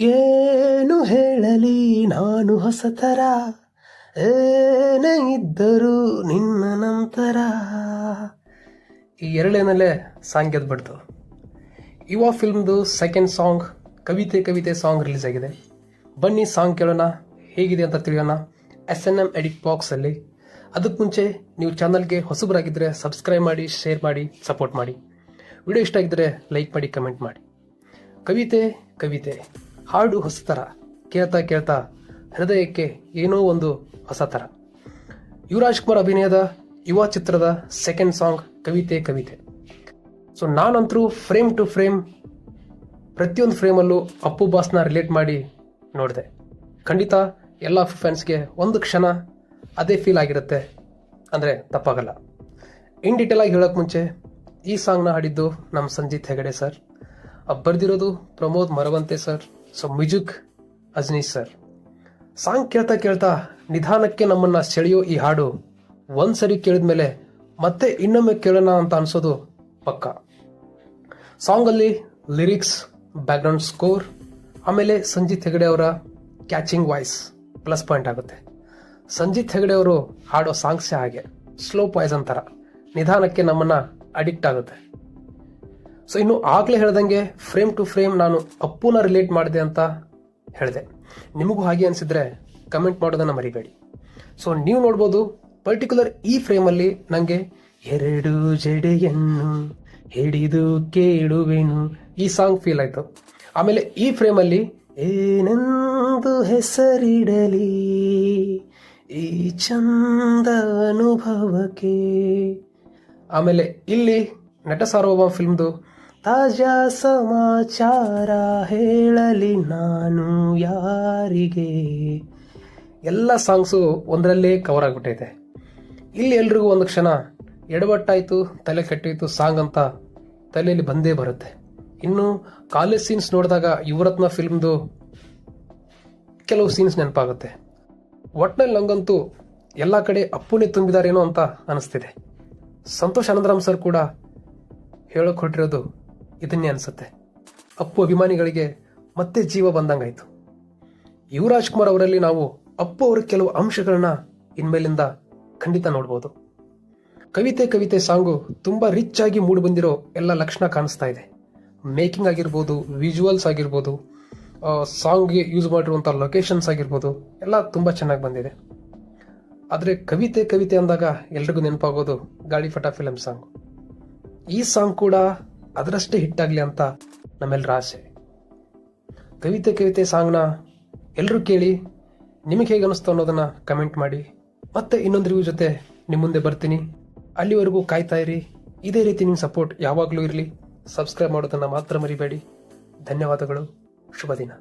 ಏನು ಹೇಳಲಿ ನಾನು ಹೊಸತರ? ಏನೇ ಇದ್ದರೂ ನಿನ್ನ ನಂತರ. ಈ ಎರಡೇನಲ್ಲೇ ಸಾಂಗ್ ಗೆದ್ಬಿಡ್ತು ಯುವ ಫಿಲ್ಮ್ದು ಸೆಕೆಂಡ್ ಸಾಂಗ್ ಕವಿತೆ ಕವಿತೆ ಸಾಂಗ್ ರಿಲೀಸ್ ಆಗಿದೆ. ಬನ್ನಿ ಸಾಂಗ್ ಕೇಳೋಣ, ಹೇಗಿದೆ ಅಂತ ತಿಳಿಯೋಣ. ಎಸ್ ಎನ್ ಎಂ ಎಡಿಟ್ ಬಾಕ್ಸಲ್ಲಿ ಅದಕ್ಕೆ ಮುಂಚೆ ನೀವು ಚಾನಲ್ಗೆ ಹೊಸಬರಾಗಿದ್ದರೆ ಸಬ್ಸ್ಕ್ರೈಬ್ ಮಾಡಿ ಶೇರ್ ಮಾಡಿ ಸಪೋರ್ಟ್ ಮಾಡಿ. ವಿಡಿಯೋ ಇಷ್ಟ ಆಗಿದ್ದರೆ ಲೈಕ್ ಮಾಡಿ ಕಮೆಂಟ್ ಮಾಡಿ. ಕವಿತೆ ಕವಿತೆ. ಹಾಡು ಹೊಸ ಥರ. ಕೇಳ್ತಾ ಕೇಳ್ತಾ ಹೃದಯಕ್ಕೆ ಏನೋ ಒಂದು ಹೊಸ ಥರ. ಯುವರಾಜ್ ಕುಮಾರ್ ಅಭಿನಯದ ಯುವ ಚಿತ್ರದ ಸೆಕೆಂಡ್ ಸಾಂಗ್ ಕವಿತೆ ಕವಿತೆ. ಸೊ ನಾನಂತರೂ ಫ್ರೇಮ್ ಟು ಫ್ರೇಮ್ ಪ್ರತಿಯೊಂದು ಫ್ರೇಮಲ್ಲೂ ಅಪ್ಪು ಬಾಸ್ನ ರಿಲೇಟ್ ಮಾಡಿ ನೋಡಿದೆ. ಖಂಡಿತ ಎಲ್ಲ ಫ್ಯಾನ್ಸ್ಗೆ ಒಂದು ಕ್ಷಣ ಅದೇ ಫೀಲ್ ಆಗಿರುತ್ತೆ ಅಂದರೆ ತಪ್ಪಾಗಲ್ಲ. ಇನ್ ಡೀಟೇಲ್ ಆಗಿ ಹೇಳೋಕೆ ಮುಂಚೆ ಈ ಸಾಂಗ್ನ ಹಾಡಿದ್ದು ನಮ್ಮ Sanjith Hegde sir ಬರೆದಿರೋದು Pramod Maravanthe sir so music Ajni sir song ಕೇಳ್ತಾ ಕೇಳ್ತಾ ನಿಧಾನಕ್ಕೆ ನಮ್ಮನ್ನ ಸೆಳೆಯೋ ಈ ಹಾಡು ಒಂದ್ಸರಿ ಕೇಳಿದ್ಮೇಲೆ ಮತ್ತೆ ಇನ್ನೊಮ್ಮೆ ಕೇಳೋಣ ಅಂತ ಅನ್ಸೋದು ಪಕ್ಕ ಸಾಂಗಲ್ಲಿ ಲಿರಿಕ್ಸ್ ಬ್ಯಾಕ್ಗ್ರೌಂಡ್ ಸ್ಕೋರ್ ಆಮೇಲೆ ಸಂಜಿತ್ ಹೆಗಡೆ ಅವರ ಕ್ಯಾಚಿಂಗ್ ವಾಯ್ಸ್ ಪ್ಲಸ್ ಪಾಯಿಂಟ್ ಆಗುತ್ತೆ ಸಂಜಿತ್ ಹೆಗಡೆ ಅವರು ಹಾಡೋ ಸಾಂಗ್ಸೇ ಹಾಗೆ ಸ್ಲೋ ಪಾಯ್ಸನ್ ಅಂತಾರ ನಿಧಾನಕ್ಕೆ ನಮ್ಮನ್ನ ಅಡಿಕ್ಟ್ ಆಗುತ್ತೆ ಸೊ ಇನ್ನು ಆಗ್ಲೇ ಹೇಳ್ದಂಗೆ ಫ್ರೇಮ್ ಟು ಫ್ರೇಮ್ ನಾನು ಅಪ್ಪುನ ರಿಲೇಟ್ ಮಾಡಿದೆ ಅಂತ ಹೇಳಿದೆ. ನಿಮಗೂ ಹಾಗೆ ಅನಿಸಿದ್ರೆ ಕಮೆಂಟ್ ಮಾಡೋದನ್ನ ಮರಿಬೇಡಿ. ಸೊ ನೀವು ನೋಡ್ಬೋದು ಪರ್ಟಿಕ್ಯುಲರ್ ಈ ಫ್ರೇಮಲ್ಲಿ ನನಗೆ ಎರಡು ಜಡೆಯನ್ನು ಹಿಡಿದು ಕೇಳುವೆನು. ಈ ಸಾಂಗ್ ಫೀಲ್ ಆಯಿತು. ಆಮೇಲೆ ಈ ಫ್ರೇಮಲ್ಲಿ ಏನೆಂದು ಹೆಸರಿಡಲಿ? ಈ ಚಂದ ಅನುಭವಕ್ಕೆ. ಆಮೇಲೆ ಇಲ್ಲಿ ನಟ ಸಾರ್ವಭೌಮ ಫಿಲ್ಮ್ದು ತಾಜಾ ಸಮಾಚಾರ ಹೇಳಲಿ ನಾನು ಯಾರಿಗೆ? ಎಲ್ಲ ಸಾಂಗ್ಸು ಒಂದರಲ್ಲೇ ಕವರ್ ಆಗಿಬಿಟ್ಟೈತೆ. ಇಲ್ಲಿ ಎಲ್ರಿಗೂ ಒಂದು ಕ್ಷಣ, ಎಡವಟ್ಟಾಯಿತು, ತಲೆ ಕೆಟ್ಟೋಯ್ತು ಸಾಂಗ್ ಅಂತ ತಲೆಯಲ್ಲಿ ಬಂದೇ ಬರುತ್ತೆ. ಇನ್ನು ಕಾಲೇಜ್ ಸೀನ್ಸ್ ನೋಡಿದಾಗ ಯುವರತ್ನ ಫಿಲ್ಮ್ದು ಕೆಲವು ಸೀನ್ಸ್ ನೆನಪಾಗುತ್ತೆ. ಒಟ್ನಲ್ಲಿ ನಂಗಂತೂ ಎಲ್ಲ ಕಡೆ ಅಪ್ಪುನೇ ತುಂಬಿದಾರೇನೋ ಅಂತ ಅನಿಸ್ತಿದೆ. ಸಂತೋಷ್ ಅನಂತರಾಮ್ ಸರ್ ಕೂಡ ಹೇಳೋಕೆ ಹೊರಟಿರೋದು ಇದನ್ನೇ ಅನಿಸುತ್ತೆ. ಅಪ್ಪು ಅಭಿಮಾನಿಗಳಿಗೆ ಮತ್ತೆ ಜೀವ ಬಂದಂಗಾಯಿತು. ಯುವರಾಜ್ ಕುಮಾರ್ ಅವರಲ್ಲಿ ನಾವು ಅಪ್ಪು ಅವರ ಕೆಲವು ಅಂಶಗಳನ್ನ ಇನ್ಮೇಲಿಂದ ಖಂಡಿತ ನೋಡ್ಬೋದು. ಕವಿತೆ ಕವಿತೆ ಸಾಂಗು ತುಂಬಾ ರಿಚ್ ಆಗಿ ಮೂಡಿ ಬಂದಿರೋ ಎಲ್ಲ ಲಕ್ಷಣ ಕಾಣಿಸ್ತಾ ಇದೆ. ಮೇಕಿಂಗ್ ಆಗಿರ್ಬೋದು ವಿಜುವಲ್ಸ್ ಆಗಿರ್ಬೋದು ಸಾಂಗ್ಗೆ ಯೂಸ್ ಮಾಡಿರುವಂಥ ಲೊಕೇಶನ್ಸ್ ಆಗಿರ್ಬೋದು, ಎಲ್ಲ ತುಂಬ ಚೆನ್ನಾಗಿ ಬಂದಿದೆ. ಆದರೆ ಕವಿತೆ ಕವಿತೆ ಅಂದಾಗ ಎಲ್ರಿಗೂ ನೆನಪಾಗೋದು ಗಾಳಿಪಟ ಫಿಲಮ್ ಸಾಂಗ್ ಈ ಸಾಂಗ್ ಕೂಡ ಅದರಷ್ಟೇ ಹಿಟ್ ಆಗಲಿ ಅಂತ ನಮ್ಮೆಲ್ಲರ ಆಸೆ. ಕವಿತೆ ಕವಿತೆ ಸಾಂಗ್ನ ಎಲ್ಲರೂ ಕೇಳಿ ನಿಮಗೆ ಹೇಗೆ ಅನಿಸ್ತು ಅನ್ನೋದನ್ನು ಕಮೆಂಟ್ ಮಾಡಿ. ಮತ್ತೆ ಇನ್ನೊಂದು ರಿವ್ಯೂ ಜೊತೆ ನಿಮ್ಮ ಮುಂದೆ ಬರ್ತೀನಿ. ಅಲ್ಲಿವರೆಗೂ ಕಾಯ್ತಾ ಇರಿ. ಇದೇ ರೀತಿ ನಿಮ್ಮ ಸಪೋರ್ಟ್ ಯಾವಾಗಲೂ ಇರಲಿ. ಸಬ್ಸ್ಕ್ರೈಬ್ ಮಾಡೋದನ್ನು ಮಾತ್ರ ಮರಿಬೇಡಿ. ಧನ್ಯವಾದಗಳು. ಶುಭ ದಿನ.